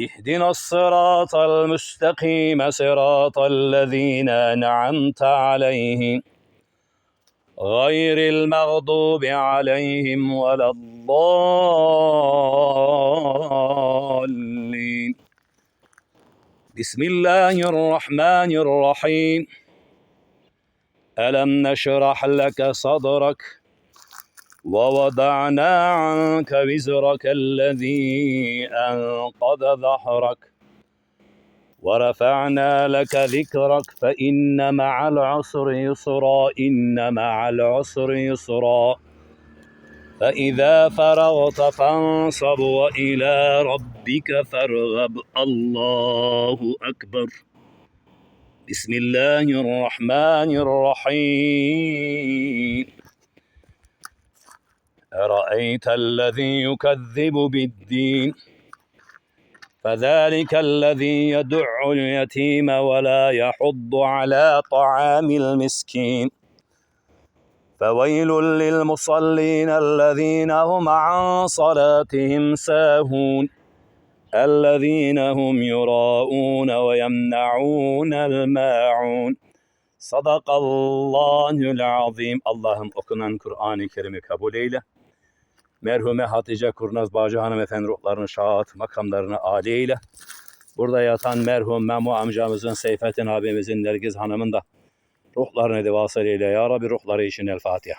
اهدنا الصراط المستقيم صراط الذين أنعمت عليهم غير المغضوب عليهم ولا الضالين. بسم الله الرحمن الرحيم. ألم نشرح لك صدرك؟ ووضعنا عنك وزرك الذي أنقض ظهرك. ورفعنا لك ذكرك فإن مع العسر يسرا إن مع العسر يسرا. فإذا فرغت فانصب وإلى ربك فارغب. الله أكبر. بسم الله الرحمن الرحيم. أرأيت الذي يكذب بالدين فذلك الذي يدع اليتيم ولا يحض على طعام المسكين فويل للمصلين الذين هم عن صلاتهم ساهون الذين هم يراءون ويمنعون الماعون Sadakallahül azim. Allah'ım okunan Kur'an-ı Kerim'i kabul eyle. Merhume Hatice Kurnaz Bağcı hanımefendi ruhlarını şahat, makamlarını âli eyle. Burada yatan merhum Memo amcamızın, Seyfettin abimizin, Nergiz hanımın da ruhlarını divasıl eyle. Ya Rabbi ruhları için El Fatiha.